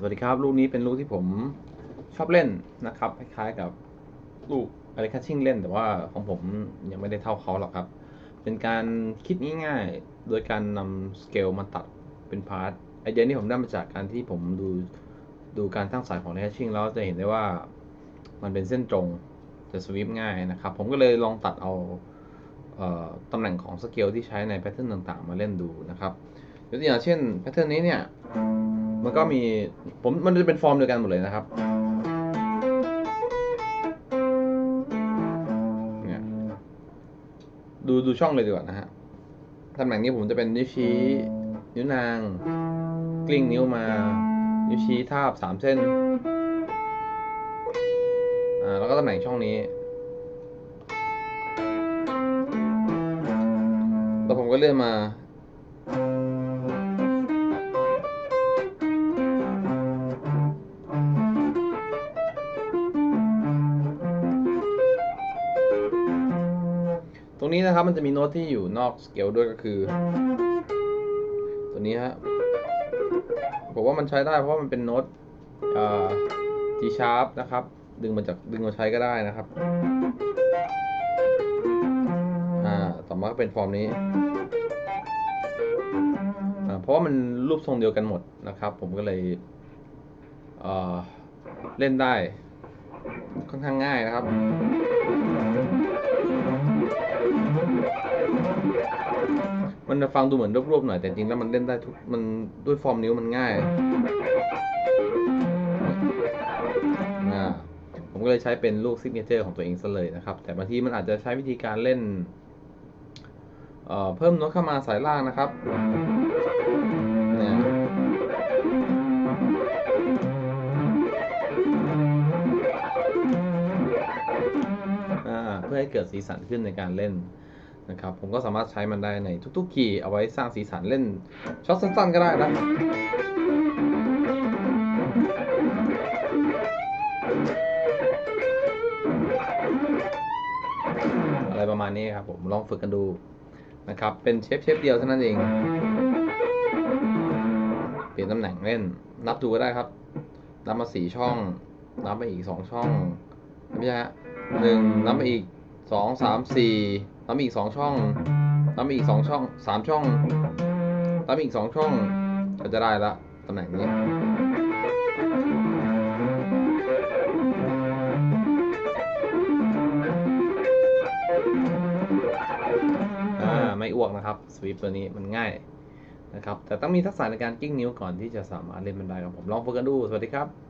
สวัสดีครับ ลูกนี้เป็นลูกที่ผมชอบเล่นนะครับคล้ายๆกับลูกอะไรคัชชิ่งเล่น แต่ว่าของผมยังไม่ได้เท่าเขาหรอกครับ เป็นการคิดง่ายๆ โดยการนำสเกลมาตัดเป็นพาร์ทไอเดียนี้ผมได้มาจากการที่ผมดูดูการสร้างสายของ Hatching แล้วจะเห็นได้ว่ามันเป็นเส้นตรงจะสวิปง่ายนะครับ ผมก็เลยลองตัดเอาเออตำแหน่งของสเกลที่ใช้ในแพทเทิร์นต่างๆ มาเล่นดูนะครับยกตัวอย่างเช่นแพทเทิร์นนี้เนี่ย มันก็มีผมมันจะเป็นฟอร์มเดียวกันหมดเลยนะครับเนี่ยดูดูช่องเลยดีกว่านะฮะตำแหน่งนี้ผมจะเป็นนิ้วชี้นิ้วนาง กลิ้งนิ้วมา นิ้วชี้ทาบสามเส้นอ่าแล้วก็ตำแหน่งช่องนี้แล้วผมก็เลื่อนมา รงนี้นะครับมันจะมีโน้ตที่อยู่นอกสเกลด้วยก็คือ ตัวนี้ฮะผมว่ามันใช้ได้เพราะมันเป็นโน้ตเอ่อ G sharp นะครับ ดึงมาจากดึงมาใช้ก็ได้นะครับอ่าต่อมาก็เป็นฟอร์มนี้อ่าเพราะว่ามันรูปทรงเดียวกันหมดนะครับ ผมก็เลยเอ่อเล่นได้ค่อนข้างง่ายนะครับ มันจะฟังดูเหมือนรวบๆหน่อยแต่จริงแล้วมันเล่นได้ทุกมันด้วยฟอร์มนิ้วมันง่ายอ่าผมก็เลยใช้เป็นลูกซิกเนเจอร์ของตัวเองซะเลยนะครับ แต่บางทีมันอาจจะใช้วิธีการเล่นเอ่อเพิ่มโน้ตเข้ามาสายล่างนะครับเนี่ยอ่าเพื่อให้เกิดสีสันขึ้นในการเล่น นะครับ ผมก็สามารถใช้มันได้ในทุกๆคีย์เอาไว้สร้างสีสันเล่นช็อตสั้นๆก็ได้นะอะไรประมาณนี้ครับผมลองฝึกกันดูนะครับ เป็นเชฟเชฟเดียวเท่านั้นเอง เปลี่ยนตำแหน่งเล่น นับดูก็ได้ครับ นับมาสี่ช่อง นับมาอีกสองช่อง ไม่ใช่ฮะหนึ่งนับมาอีก สองสามสี่นับมอีกสองช่องนับมอีกสองช่องสามช่องนับมอีกสองช่องก็จะได้ละตำแหน่งนี้อ่าไม่อ้วกนะครับสวีปตัวนี้มันง่ายนะครับ แต่ต้องมีทักษะในการกิ้งนิ้วก่อนที่จะสามารถเล่นมันได้ครับผมลองฝึกกันดู สวัสดีครับ